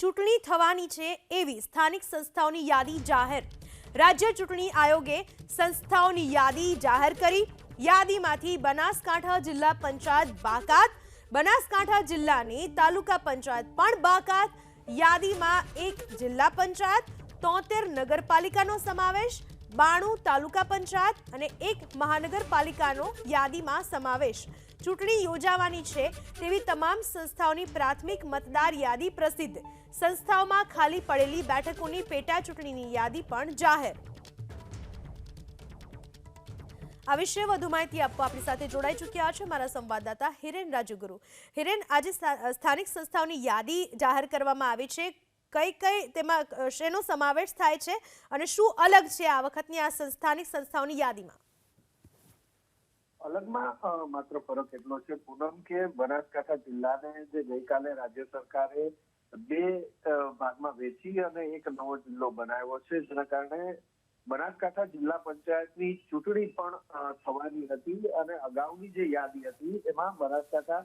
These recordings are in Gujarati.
ચૂંટણી થવાની છે એવી સ્થાનિક સંસ્થાઓની યાદી જાહેર. રાજ્ય ચૂંટણી આયોગે સંસ્થાઓની યાદી જાહેર કરી. યાદીમાંથી બનાસકાંઠા જિલ્લા પંચાયત બાકાત, બનાસકાંઠા જિલ્લાની તાલુકા પંચાયત પણ બાકાત. યાદીમાં એક જિલ્લા પંચાયત, તોતેર નગરપાલિકાનો સમાવેશ બાણું તાલુકા પંચાયત અને એક મહાનગરપાલિકાનો યાદીમાં સમાવેશ. ચૂંટણી યોજાવાની છે તેવી તમામ સંસ્થાઓની પ્રાથમિક મતદાર યાદી પ્રસિદ્ધ. સંસ્થાઓમાં ખાલી પડેલી બેઠકોની પેટા ચૂંટણીની યાદી પણ જાહેર. આ વિશે વધુ માહિતી આપવા આપણી સાથે જોડાઈ ચૂક્યા છે મારા સંવાદદાતા હિરેન રાજુગુરુ. હિરેન, આજે સ્થા- સ્થાનિક સંસ્થાઓની યાદી જાહેર કરવામાં આવી છે. કઈ કઈ તેમાં શેનો સમાવેશ થાય છે અને શું અલગ છે આ વખતની આ સંસ્થાનિક સંસ્થાઓની યાદીમાં? અલગમાં માત્ર ફરક એટલો છે, પૂનમ કે બનાસકાંઠા જિલ્લાને જે ગઈકાલે રાજ્ય સરકારે બે ભાગમાં વેચી અને એક નવો જિલ્લો બનાવ્યો છે, જેના કારણે બનાસકાંઠા જિલ્લા પંચાયતની ચૂંટણી પણ થવાની હતી અને અગાઉની જે યાદી હતી, એમાં બનાસકાંઠા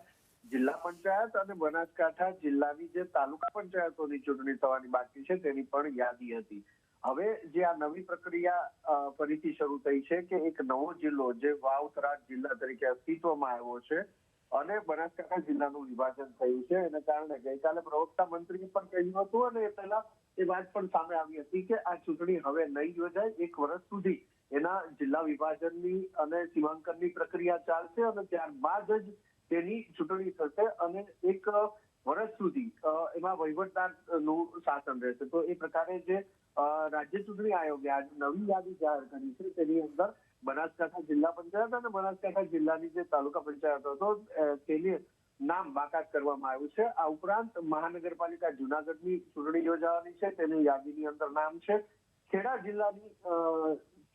જિલ્લા પંચાયત અને બનાસકાંઠા જિલ્લાની જે તાલુકા પંચાયતોની ચૂંટણી થવાની બાકી છે તેની પણ યાદી હતી. હવે જે આ નવી પ્રક્રિયા ફરીથી શરૂ થઈ છે કે એક નવો જિલ્લો જે વાવ જિલ્લા તરીકે અસ્તિત્વમાં આવ્યો છે અને બનાસકાંઠા જિલ્લાનું વિભાજન થયું છે. એને કારણે ગઈકાલે પ્રવક્તા મંત્રીએ પણ કહ્યું હતું અને એ પહેલા એ વાત પણ સામે આવી હતી કે આ ચૂંટણી હવે નહીં યોજાય, એક વર્ષ સુધી એના જિલ્લા વિભાજનની અને સીમાંકનની પ્રક્રિયા ચાલશે અને ત્યારબાદ જ તેની ચૂંટણી થશે અને એક વર્ષ સુધી એમાં વહીવટદારનું શાસન રહેશે. તો એ પ્રકારે જે રાજ્ય ચૂંટણી આયોગે આજે નવી યાદી જાહેર કરી છે, તેની અંદર બનાસકાંઠા જિલ્લા પંચાયત અને બનાસકાંઠા જિલ્લાની જે તાલુકા પંચાયત હતો તેને નામ બાકાત કરવામાં આવ્યું છે. આ ઉપરાંત મહાનગરપાલિકા જુનાગઢની ચૂંટણી યોજાવાની છે, તેની યાદીની અંદર નામ છે. ખેડા જિલ્લાની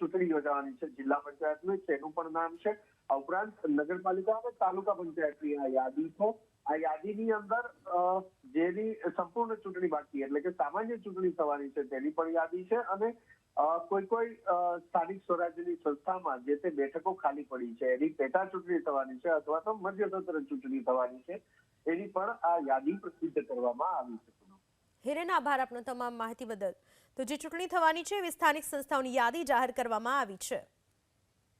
ચૂંટણી યોજાવાની છે જિલ્લા પંચાયતનું તેનું પણ નામ છે. આ ઉપરાંત નગરપાલિકા અને તાલુકા પંચાયતની આ યાદી છે. આ યાદીની અંદર જેની સંપૂર્ણ ચૂંટણી બાકી એટલે કે સામાન્ય ચૂંટણી થવાની છે તેની પણ યાદી છે અને કોઈ કોઈ સ્થાનિક સ્વરાજ્યની સંસ્થામાં જે તે બેઠકો ખાલી પડી છે એની પેટા ચૂંટણી થવાની છે અથવા તો મધ્યતંત્ર ચૂંટણી થવાની છે એની પણ આ યાદી પ્રસિદ્ધ કરવામાં આવી છે. હિરેન આભાર આપનો તમામ માહિતી બદલ. તો જે ચૂંટણી થવાની છે, એવી સ્થાનિક સંસ્થાઓની યાદી જાહેર કરવામાં આવી છે.